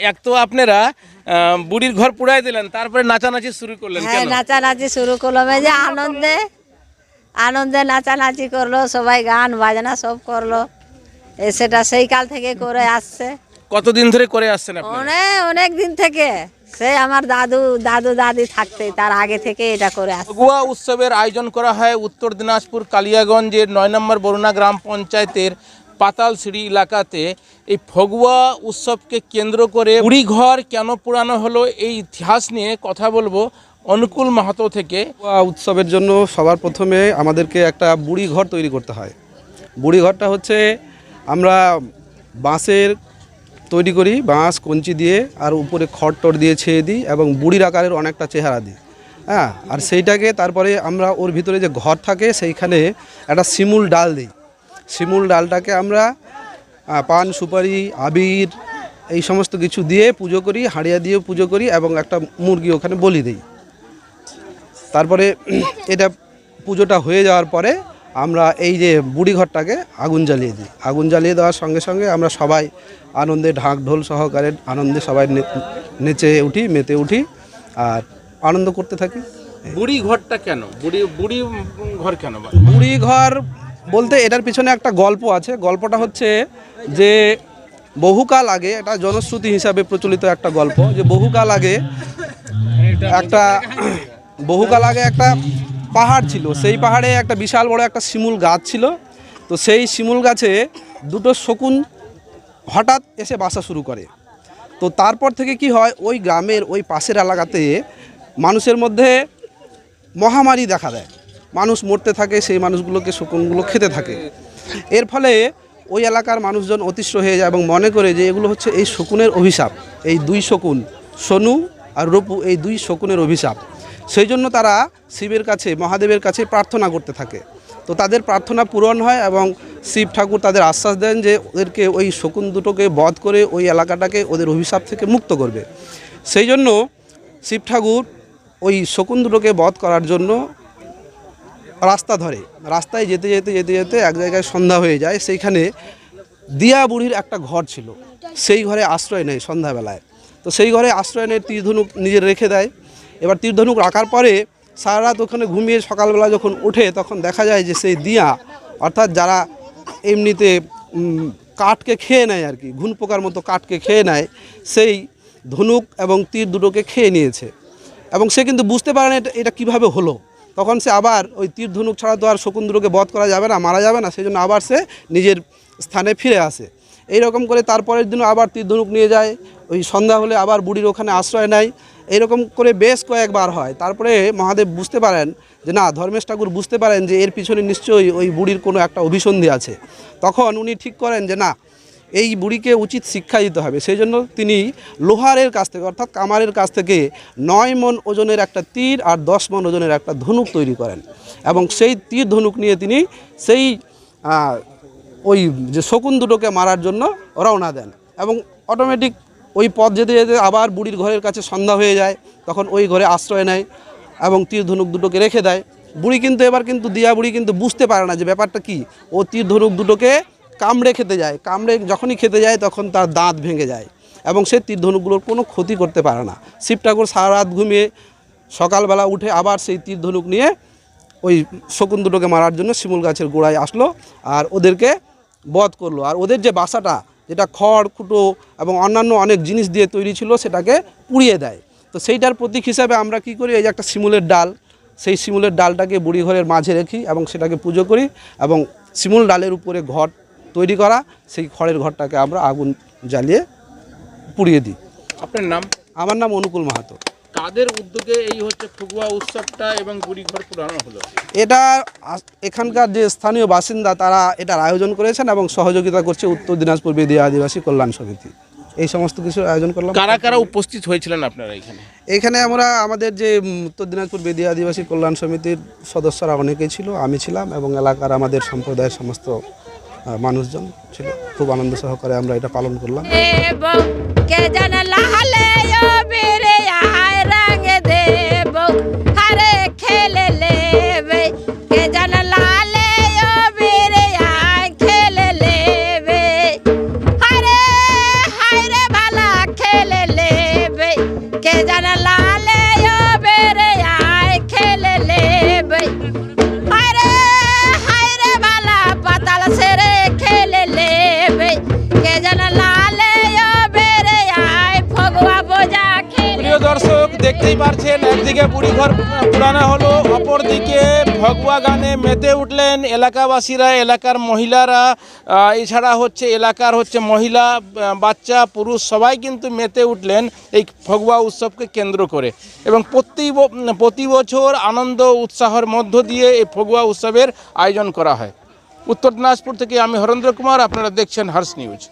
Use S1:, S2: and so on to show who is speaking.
S1: এক তো আপনারা বুড়ির ঘর পুড়াই দিলেন তারপরে নাচানাচি শুরু করলেন
S2: হ্যাঁ নাচানাচি শুরু করলাম এই যে আনন্দে আনন্দে নাচানাচি করল সবাই গান বাজনা সব করল সেটা সেই কাল থেকে করে আসছে।
S1: কতদিন ধরে করে আসছেন আপনি?
S2: অনেক অনেক দিন থেকে সেই আমার দাদু দাদু দাদি থাকতে তার আগে থেকে এটা করে আসছে।
S1: ফগুয়া উৎসবের আয়োজন করা হয় উত্তর দিনাজপুর কালিয়াগঞ্জের নয় নম্বর বরুণা গ্রাম পঞ্চায়েতের পাতালসিঁড়ি এলাকাতে এই ফগুয়া উৎসবকে কেন্দ্র করে বুড়ি ঘর কেন পুরানো হলো এই ইতিহাস নিয়ে কথা বলব অনুকূল মাহাতো থেকে।
S3: উৎসবের জন্য সবার প্রথমে আমাদেরকে একটা বুড়ি ঘর তৈরি করতে হয়। বুড়ি ঘরটা হচ্ছে আমরা বাঁশের তৈরি করি, বাঁশ, কঞ্চি দিয়ে, আর উপরে খড় টড় দিয়ে ছেয়ে দিই এবং বুড়ির আকারের অনেকটা চেহারা দিই। হ্যাঁ আর সেইটাকে তারপরে আমরা ওর ভিতরে যে ঘর থাকে সেইখানে একটা শিমুল ডাল দিই। শিমুল ডালটাকে আমরা পান সুপারি আবির এই সমস্ত কিছু দিয়ে পুজো করি হাড়িয়া দিয়ে পুজো করি এবং একটা মুরগি ওখানে বলি দিই। তারপরে এটা পুজোটা হয়ে যাওয়ার পরে আমরা এই যে বুড়ি ঘরটাকে আগুন জ্বালিয়ে দিই। আগুন জ্বালিয়ে দেওয়ার সঙ্গে সঙ্গে আমরা সবাই আনন্দে ঢাক ঢোল সহকারে আনন্দে সবাই নেচে উঠি মেতে উঠি আর আনন্দ করতে থাকি।
S1: বুড়ি ঘরটা কেন? বুড়ি বুড়ি ঘর কেন?
S3: বুড়ি ঘর বলতে এটার পিছনে একটা গল্প আছে। গল্পটা হচ্ছে যে বহুকাল আগে, এটা জনশ্রুতি হিসাবে প্রচলিত একটা গল্প, যে বহুকাল আগে একটা বহুকাল আগে একটা পাহাড় ছিল। সেই পাহাড়ে একটা বিশাল বড় একটা শিমুল গাছ ছিল। তো সেই শিমুল গাছে দুটো শকুন হঠাৎ এসে বাসা শুরু করে। তো তারপর থেকে কি হয়, ওই গ্রামের ওই পাশের এলাকাতে মানুষের মধ্যে মহামারী দেখা দেয়। মানুষ মরতে থাকে, সেই মানুষগুলোকে শকুনগুলো খেতে থাকে। এর ফলে ওই এলাকার মানুষজন অতিষ্ঠ হয়ে যায় এবং মনে করে যে এগুলো হচ্ছে এই শকুনের অভিশাপ, এই দুই শকুন, সোনু আর রূপু, এই দুই শকুনের অভিশাপ। সেই জন্য তারা শিবের কাছে, মহাদেবের কাছে প্রার্থনা করতে থাকে। তো তাদের প্রার্থনা পূরণ হয় এবং শিব ঠাকুর তাদের আশ্বাস দেন যে ওদেরকে ওই শকুন দুটোকে বধ করে ওই এলাকাটাকে ওদের অভিশাপ থেকে মুক্ত করবে। সেই জন্য শিব ঠাকুর ওই শকুন দুটোকে বধ করার জন্য রাস্তা ধরে, রাস্তায় যেতে যেতে যেতে যেতে এক জায়গায় সন্ধ্যা হয়ে যায়, সেইখানে দিয়া বুড়ির একটা ঘর ছিল। সেই ঘরে আশ্রয় নেয় সন্ধ্যাবেলায়। তো সেই ঘরে আশ্রয় নেয় তীরধনুক নিজের রেখে দেয়। এবার তীরধনুক রাখার পরে সারা রাত ওখানে ঘুমিয়ে সকালবেলা যখন ওঠে, তখন দেখা যায় যে সেই দিয়া, অর্থাৎ যারা এমনিতে কাঠকে খেয়ে নেয় আর কি ঘুন পোকার মতো কাঠকে খেয়ে নেয়, সেই ধনুক এবং তীর দুটোকে খেয়ে নিয়েছে। এবং সে কিন্তু বুঝতে পারে না এটা কীভাবে হলো। তখন সে আবার ওই তীর ধনুক ছাড়া তো আর শকুন দুটোকে বধ করা যাবে না, মারা যাবে না সেই জন্য আবার সে নিজের স্থানে ফিরে আসে। এই রকম করে তারপরের দিনও আবার তীর ধনুক নিয়ে যায়, ওই সন্ধ্যা হলে আবার বুড়ির ওখানে আশ্রয় নেয়। এইরকম করে বেশ কয়েকবার হয়। তারপরে মহাদেব বুঝতে পারেন যে না, ধর্মেশ ঠাকুর বুঝতে পারেন যে এর পিছনে নিশ্চয়ই ওই বুড়ির কোনো একটা অভিসন্ধি আছে। তখন উনি ঠিক করেন যে না এই বুড়িকে উচিত শিক্ষা দিতে হবে। সেই জন্য তিনি লোহারের কাছ থেকে অর্থাৎ কামারের কাছ থেকে নয় মন ওজনের একটা তীর আর দশ মন ওজনের একটা ধনুক তৈরি করেন এবং সেই তীর ধনুক নিয়ে তিনি সেই ওই যে শকুন দুটোকে মারার জন্য রওনা দেন এবং অটোমেটিক ওই পথ যেতে যেতে আবার বুড়ির ঘরের কাছে সন্ধ্যা হয়ে যায়, তখন ওই ঘরে আশ্রয় নেয় এবং তীর ধনুক দুটোকে রেখে দেয়। বুড়ি কিন্তু এবার কিন্তু দিয়া বুড়ি কিন্তু বুঝতে পারে না যে ব্যাপারটা কি। ও তীর ধনুক দুটোকে কামড়ে খেতে যায়, কামড়ে যখনই খেতে যায় তখন তার দাঁত ভেঙে যায় এবং সে তীরধনুকগুলোর কোনো ক্ষতি করতে পারে না। শিব ঠাকুর সারা রাত ঘুমিয়ে সকালবেলা উঠে আবার সেই তীরধনুক নিয়ে ওই শকুন দুটোকে মারার জন্য শিমুল গাছের গোড়ায় আসলো আর ওদেরকে বধ করল। আর ওদের যে বাসাটা, যেটা খড়, খুঁটো এবং অন্যান্য অনেক জিনিস দিয়ে তৈরি ছিল সেটাকে পুড়িয়ে দেয়। তো সেইটার প্রতীক হিসাবে আমরা কি করি? এই যে একটা শিমুলের ডাল, সেই শিমুলের ডালটাকে বুড়ি ঘরের মাঝে রেখি এবং সেটাকে পুজো করি এবং শিমুল ডালের উপরে ঘর তৈরি করা সেই খড়ের ঘরটাকে আমরা আগুন জ্বালিয়ে পুড়িয়ে দিই।
S1: আপনার নাম?
S3: আমার নাম অনুকূল মাহাতো।
S1: কাদের উদ্যোগে এই হচ্ছে ফগুয়া উৎসবটা এবং বুড়ি ঘর পুরানো হলো?
S3: এটা এখানকার যে স্থানীয় বাসিন্দা তারা এটার আয়োজন করেছেন এবং সহযোগিতা করছে উত্তর দিনাজপুর বেদিয়া আদিবাসী কল্যাণ সমিতি। এই সমস্ত কিছু আয়োজন করলাম।
S1: কারা কারা উপস্থিত হয়েছিলেন আপনারা এখানে?
S3: এখানে আমরা আমাদের যে উত্তর দিনাজপুর বেদিয়া আদিবাসী কল্যাণ সমিতির সদস্যরা অনেকেই ছিল আমি ছিলাম এবং এলাকার আমাদের সম্প্রদায়ের সমস্ত মানুষজন ছিল। খুব আনন্দ সহকারে আমরা এটা পালন করলাম।
S2: কে জানা লাহালে ও বেরে দেব।
S1: একদিকে বুড়িঘর পুরানো হলো, অপরদিকে ভগবা গানে মেতে উঠলেন এলাকাবাসীরা, এলাকার মহিলারা এছাড়া হচ্ছে এলাকার হচ্ছে মহিলা বাচ্চা, পুরুষ, সবাই কিন্তু মেতে উঠলেন এই ফগুয়া উৎসবকে কেন্দ্র করে। এবং প্রতি প্রতি বছর আনন্দ উৎসাহের মধ্য দিয়ে এই ফগুয়া উৎসবের আয়োজন করা হয়। উত্তর দিনাজপুর থেকে আমি হরেন্দ্র কুমার, আপনারা দেখছেন হার্স নিউজ।